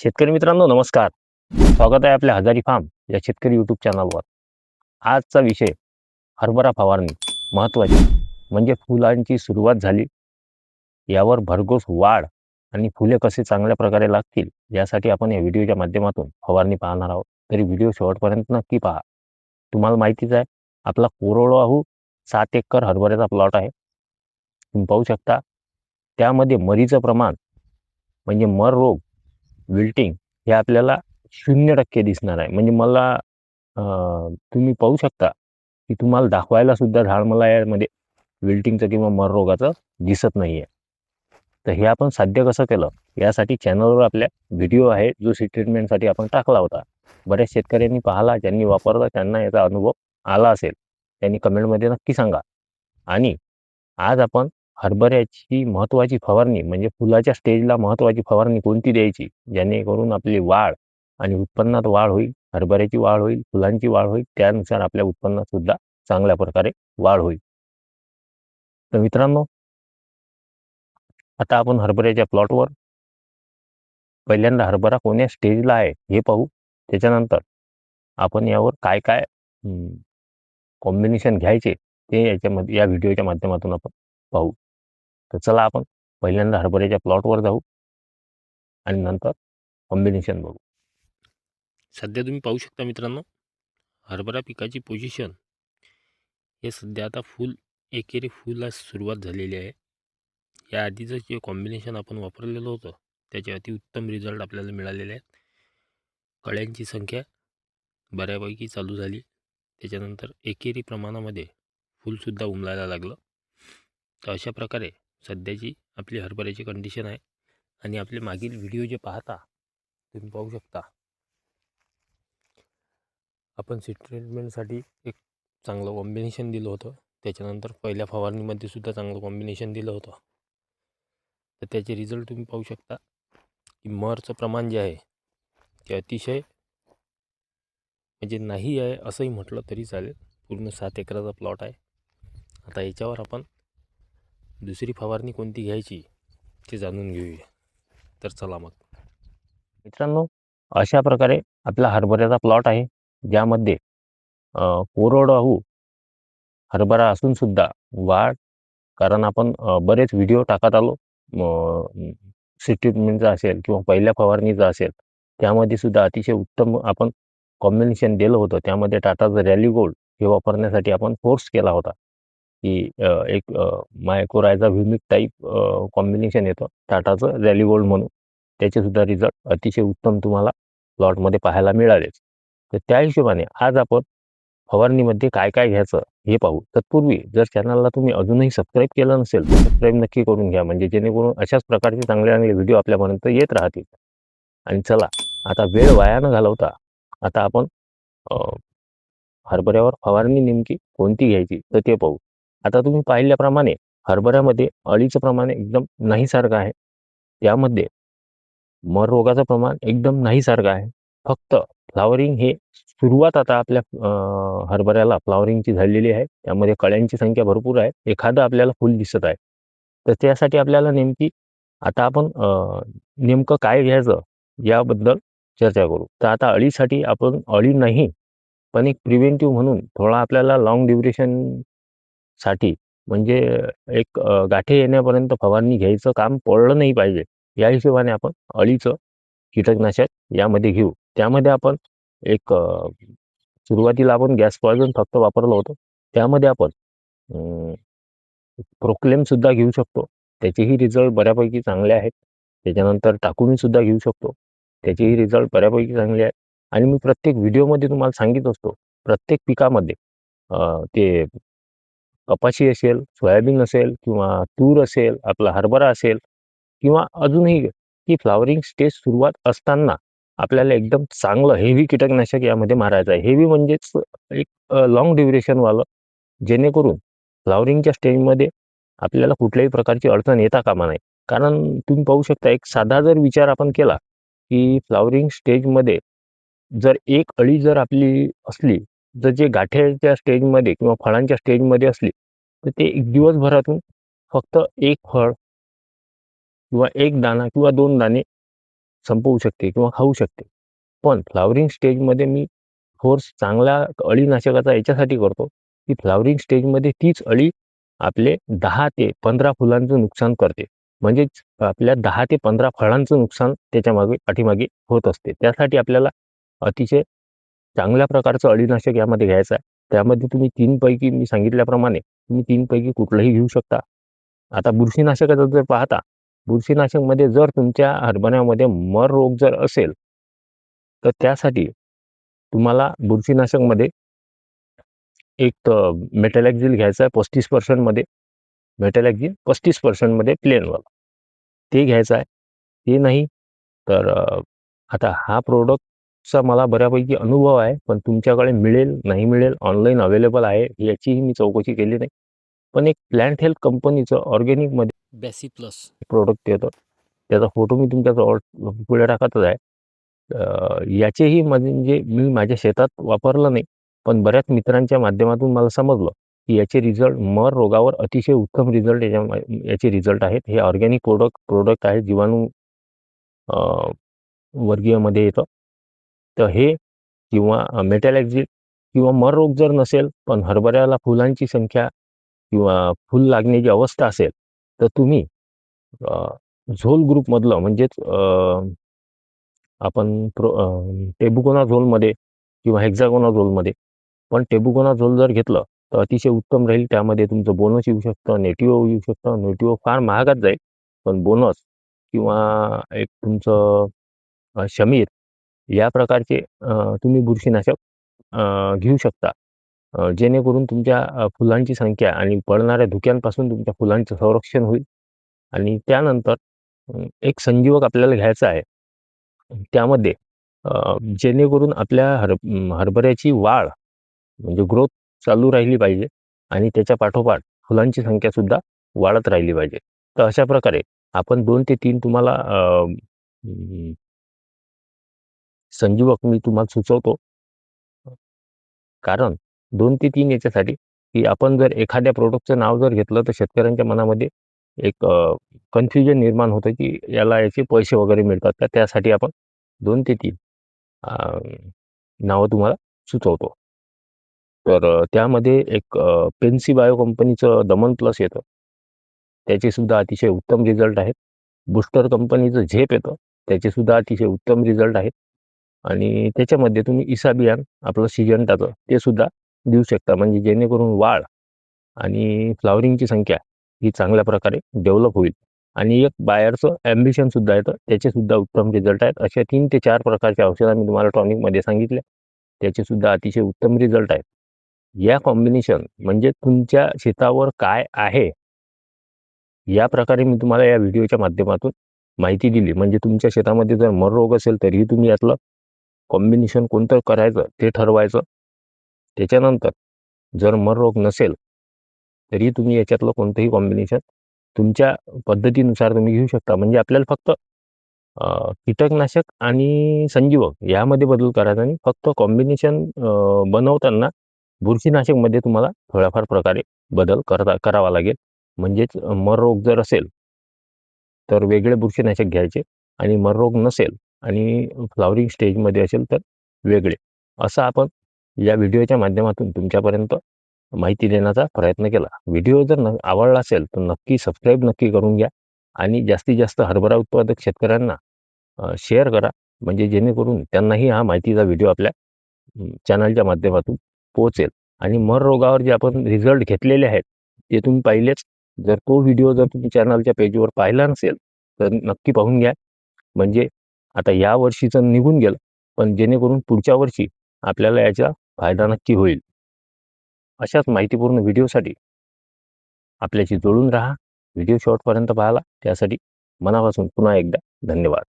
शेतकरी मित्रांनो नमस्कार. स्वागत आहे आपल्या हजारी फार्म या शेतकरी यूट्यूब चॅनलवर आजचा विषय हरभरा फवारणी महत्त्वाची म्हणजे फुलांची सुरुवात झाली. यावर भरघोस वाढ आणि फुले कसे चांगल्या प्रकारे लागतील यासाठी आपण या व्हिडिओच्या माध्यमातून फवारणी पाहणार आहोत. तरी व्हिडिओ शेवटपर्यंत नक्की पहा. तुम्हाला माहितीच आहे आपला कोरडवाहू सात एकर हरभऱ्याचा प्लॉट आहे. तुम्ही पाहू शकता त्यामध्ये मरीचं प्रमाण म्हणजे मर रोग विल्टिंग हे आपल्याला शून्य टक्के दिसणार आहे. म्हणजे मला तुम्ही पाहू शकता की तुम्हाला दाखवायला सुद्धा झाड मला यामध्ये विल्टिंगचं किंवा मर रोगाचं दिसत नाही आहे तर हे आपण साध्य कसं केलं? यासाठी चॅनलवर आपल्या व्हिडिओ आहे जो सी ट्रीटमेंटसाठी आपण टाकला होता. बऱ्याच शेतकऱ्यांनी पाहिला ज्यांनी वापरला त्यांना याचा अनुभव आला असेल. त्यांनी कमेंटमध्ये नक्की सांगा. आणि आज आपण हरभऱ्याची महत्त्वाची फवारणी म्हणजे फुलाच्या स्टेजला महत्त्वाची फवारणी कोणती द्यायची? जेणेकरून आपली वाढ आणि उत्पन्नात वाढ होईल हरभऱ्याची वाढ होईल फुलांची वाढ होईल त्यानुसार आपल्या उत्पन्नात सुद्धा चांगल्या प्रकारे वाढ होईल. तर मित्रांनो आता आपण हरभऱ्याच्या प्लॉटवर पहिल्यांदा हरभरा कोण्या स्टेजला आहे हे पाहू. त्याच्यानंतर आपण यावर काय काय कॉम्बिनेशन घ्यायचे ते याच्यामध्ये या व्हिडिओच्या माध्यमातून आपण पाहू. तर चला आपण पहिल्यांदा हरभऱ्याच्या प्लॉटवर जाऊ आणि नंतर कॉम्बिनेशन बघू. सध्या तुम्ही पाहू शकता मित्रांनो हरभरा पिकाची पोझिशन हे सध्या आता फुल एकेरी फुलास सुरुवात झालेली आहे. या आधीचं जे कॉम्बिनेशन आपण वापरलेलं होतं त्याचे अतिउत्तम रिझल्ट आपल्याला मिळालेले आहेत. कळ्यांची संख्या बऱ्यापैकी चालू झाली. त्याच्यानंतर एकेरी प्रमाणामध्ये फुलसुद्धा उमलायला लागलं. तर अशा प्रकारे सध्याची आपली हरभऱ्याची कंडिशन आहे. आणि आपले मागील व्हिडिओ जे पाहता तुम्ही पाहू शकता. आपण सीड ट्रीटमेंटसाठी एक चांगलं कॉम्बिनेशन दिलं होतं. त्याच्यानंतर पहिल्या फवारणीमध्ये सुद्धा चांगलं कॉम्बिनेशन दिलं होतं. तर त्याचे रिझल्ट तुम्ही पाहू शकता. की मरचं प्रमाण जे आहे ते अतिशय म्हणजे नाही आहे असंही म्हटलं तरी चालेल. पूर्ण सात एकराचा प्लॉट आहे. आता याच्यावर आपण दुसरी फवारणी कोणती घ्यायची ते जाणून घेऊया. तर चला मग. मित्रांनो अशा प्रकारे आपला हरभऱ्याचा प्लॉट आहे. ज्यामध्ये कोरडवाहू हरभरा असून सुद्धा वाढ कारण आपण बरेच व्हिडिओ टाकत आलो. सी ट्रीटमेंटचा असेल किंवा पहिल्या फवारणीचा असेल त्यामध्ये सुद्धा अतिशय उत्तम आपण कॉम्बिनेशन दिलं होतं. त्यामध्ये टाटाचं रॅली गोल्ड हे वापरण्यासाठी आपण फोर्स केला होता. की अं, एक मायकोरायझा व्ह्युमिक टाईप कॉम्बिनेशन येतं. टाटाचं रॅली गोल्ड म्हणून. त्याचे सुद्धा रिझल्ट अतिशय उत्तम तुम्हाला प्लॉटमध्ये पाहायला मिळालेच तर त्या हिशोबाने आज आपण फवारणीमध्ये काय काय घ्यायचं हे पाहू. तत्पूर्वी जर चॅनलला तुम्ही अजूनही सबस्क्राईब केलं नसेल तर सबस्क्राईब नक्की करून घ्या. म्हणजे जेणेकरून अशाच प्रकारचे चांगले चांगले व्हिडिओ आपल्यापर्यंत येत राहतील. आणि चला आता वेळ वाया न घालवता. आता आपण हरभऱ्यावर फवारणी नेमकी कोणती घ्यायची तर ते पाहू. आता तुम्ही पाहिल्याप्रमाणे हरभऱ्यामध्ये अळीचं प्रमाण एकदम नाहीसारखं आहे. त्यामध्ये मर रोगाचं प्रमाण एकदम नाहीसारखं आहे. फक्त फ्लावरिंग हे सुरुवात आता आपल्या अं, हरभऱ्याला फ्लावरिंगची झालेली आहे. त्यामध्ये कळ्यांची संख्या भरपूर आहे. एखादं आपल्याला फुल दिसत आहे. तर त्यासाठी आपल्याला नेमकी आता आपण नेमकं काय घ्यायचं याबद्दल चर्चा करू. तर आता अळीसाठी आपण अळी नाही पण एक प्रिव्हेंटिव्ह म्हणून थोडा आपल्याला लाँग ड्युरेशन साठी. म्हणजे एक अं, गाठे येण्यापर्यंत फवारणी घ्यायचं काम पडलं नाही पाहिजे. या हिशोबाने आपण अळीचं कीटकनाशक यामध्ये घेऊ. त्यामध्ये आपण एक सुरुवातीला आपण गॅस पॉयझन फक्त वापरलं होतं. त्यामध्ये आपण प्रोक्लेम सुद्धा घेऊ शकतो. त्याचेही रिझल्ट बऱ्यापैकी चांगले आहेत. त्याच्यानंतर टाकुमी सुद्धा घेऊ शकतो. त्याचेही रिझल्ट बऱ्यापैकी चांगले आहेत. आणि मी प्रत्येक व्हिडिओमध्ये तुम्हाला सांगित असतो. प्रत्येक पिकामध्ये ते कपाशी असेल सोयाबीन असेल किंवा तूर असेल आपला हरभरा असेल किंवा अजूनही की फ्लावरिंग स्टेज सुरुवात असताना आपल्याला एकदम चांगलं हेवी कीटकनाशक यामध्ये मारायचं आहे. हेवी म्हणजेच एक लॉंग ड्युरेशनवालं जेणेकरून फ्लावरिंगच्या स्टेजमध्ये आपल्याला कुठल्याही प्रकारची अडचण येता कामा नाही कारण तुम्ही पाहू शकता एक साधा जर विचार आपण केला की फ्लावरिंग स्टेजमध्ये जर एक अळी जर आपली असली जर जे गाठ्याच्या स्टेजमध्ये किंवा फळांच्या स्टेजमध्ये असली तर ते एक दिवसभरातून फक्त एक फळ किंवा एक दाणा किंवा दोन दाणे संपवू शकते किंवा खाऊ शकते. पण फ्लावरिंग स्टेजमध्ये मी फोर्स चांगला अळीनाशकाचा याच्यासाठी करतो की फ्लावरिंग स्टेजमध्ये तीच अळी आपले दहा ते पंधरा फुलांचं नुकसान करते. म्हणजेच आपल्या दहा ते पंधरा फळांचं नुकसान त्याच्यामागे पाठीमागे होत असते. त्यासाठी आपल्याला अतिशय चांगल्या प्रकारचं अळीनाशक यामध्ये घ्यायचं आहे. त्यामध्ये तुम्ही तीनपैकी मी सांगितल्याप्रमाणे तुम्ही तीनपैकी कुठलंही घेऊ शकता. आता बुरशीनाशकाचं जर पाहता बुरशीनाशकमध्ये जर तुमच्या हरभऱ्यामध्ये मर रोग जर असेल तर त्यासाठी तुम्हाला बुरशीनाशकमध्ये एक मेटॅलॅक्झिल घ्यायचं आहे पस्तीस पर्सेंटमध्ये मेटॅलॅक्झिल पस्तीस पर्सेंटमध्ये प्लेनवाला ते घ्यायचं आहे. ते नाही तर आता हा प्रोडक्टचा मला बऱ्यापैकी अनुभव आहे पण तुमच्याकडे मिळेल नाही मिळेल ऑनलाईन अवेलेबल आहे याचीही मी चौकशी केली नाही. पण एक प्लॅन्ट हेल्थ कंपनीचं ऑर्गॅनिकमध्ये बॅसी प्लस प्रोडक्ट येतं. त्याचा फोटो मी तुमच्याजवळ पुढे टाकतच आहे. अ, याचेही म्हणजे मी माझ्या शेतात वापरलं नाही पण बऱ्याच मित्रांच्या माध्यमातून मला समजलं की याचे रिझल्ट मर रोगावर अतिशय उत्तम रिझल्ट याच्या याचे रिझल्ट आहेत. हे ऑर्गॅनिक प्रोडक्ट प्रोडक्ट आहे जीवाणू अ, वर्गीयमध्ये येतं. तर हे किंवा मेटॅलॅक्झिट किंवा मर रोग जर नसेल पण हरभऱ्याला फुलांची संख्या किंवा फुल लागण्याची अवस्था असेल तर तुम्ही झोल ग्रुपमधलं म्हणजेच आपण प्रो टेबुकोना झोलमध्ये किंवा हेक्झागोना झोलमध्ये पण टेबुकोना झोल जर घेतलं तर अतिशय उत्तम राहील. त्यामध्ये तुमचं बोनस येऊ शकतं नेटिओ येऊ शकतं. नेटिओ फार महागात जाईल पण बोनस किंवा एक तुमचं शमीर या प्रकारचे अ, तुम्ही बुरशीनाशक अ, घेऊ शकता. अ, जेणेकरून तुमच्या अ, फुलांची संख्या आणि पडणाऱ्या धुक्यांपासून तुमच्या फुलांचं संरक्षण होईल. आणि त्यानंतर अ, एक संजीवक आपल्याला घ्यायचा आहे. त्यामध्ये अ, जेणेकरून आपल्या हर हरभऱ्याची वाढ म्हणजे ग्रोथ चालू राहिली पाहिजे आणि त्याच्या पाठोपाठ फुलांची संख्यासुद्धा वाढत राहिली पाहिजे. तर अशा प्रकारे आपण दोन ते तीन तुम्हाला अ, अं, संजीवक मी तुम्हाला सुचवतो. कारण दोन ते तीन याच्यासाठी की आपण जर एखाद्या प्रोडक्टचं नाव जर घेतलं तर शेतकऱ्यांच्या मनामध्ये एक कन्फ्युजन निर्माण होतं की याला याचे पैसे वगैरे मिळतात. तर त्यासाठी आपण दोन ते तीन नावं तुम्हाला सुचवतो. तर त्यामध्ये एक पेन्सी बायो कंपनीचं दमन प्लस येतं. त्याचे सुद्धा अतिशय उत्तम रिझल्ट आहेत. बुस्टर कंपनीचं झेप येतं. त्याचे सुद्धा अतिशय उत्तम रिझल्ट आहेत. आणि त्याच्यामध्ये तुम्ही इसाबियान आपलं सिजंटाचं ते सुद्धा देऊ शकता. म्हणजे जेणेकरून वाढ आणि फ्लावरिंगची संख्या ही चांगल्या प्रकारे डेव्हलप होईल. आणि एक बायरचं ॲम्बिशन सुद्धा येतं त्याचे सुद्धा उत्तम रिझल्ट आहेत. अशा तीन ते चार प्रकारच्या औषधं मी तुम्हाला टॉनिकमध्ये सांगितले. त्याचे सुद्धा अतिशय उत्तम रिझल्ट आहेत. या कॉम्बिनेशन म्हणजे तुमच्या शेतावर काय आहे या प्रकारे मी तुम्हाला या व्हिडिओच्या माध्यमातून माहिती दिली. म्हणजे तुमच्या शेतामध्ये जर मर रोग असेल तरीही तुम्ही यातलं कॉम्बिनेशन कोणतं करायचं ते ठरवायचं. त्याच्यानंतर जर मर रोग नसेल तरी तुम्ही याच्यातलं कोणतंही कॉम्बिनेशन तुमच्या पद्धतीनुसार तुम्ही घेऊ शकता. म्हणजे आपल्याला फक्त कीटकनाशक आणि संजीवक यामध्ये बदल करायचा आणि फक्त कॉम्बिनेशन बनवताना बुरशीनाशकमध्ये तुम्हाला थोड्याफार प्रकारे बदल करता करावा लागेल. म्हणजेच मर रोग जर असेल तर वेगळे बुरशीनाशक घ्यायचे आणि मररोग नसेल आणि फ्लावरिंग स्टेजमध्ये असेल तर वेगळे. असं आपण या व्हिडिओच्या माध्यमातून तुमच्यापर्यंत माहिती देण्याचा प्रयत्न केला. व्हिडिओ जर न आवडला असेल तर नक्की सबस्क्राईब नक्की करून घ्या आणि जास्तीत जास्त हरभरा उत्पादक शेतकऱ्यांना शेअर करा. म्हणजे जेणेकरून त्यांनाही हा माहितीचा व्हिडिओ आपल्या चॅनलच्या माध्यमातून पोहोचेल. आणि मर रोगावर जे आपण रिझल्ट घेतलेले आहेत ते तुम्ही पाहिलेच. जर तो व्हिडिओ जर तुम्ही चॅनलच्या पेजवर पाहिला नसेल तर नक्की पाहून घ्या. म्हणजे आता या वर्षीचं निघून गेलं पण जेणेकरून पुढच्या वर्षी आपल्याला याचा फायदा नक्की होईल. अशाच माहितीपूर्ण व्हिडिओसाठी आपल्याशी जोडून राहा. व्हिडिओ शॉर्टपर्यंत पाहाला त्यासाठी मनापासून पुन्हा एकदा धन्यवाद.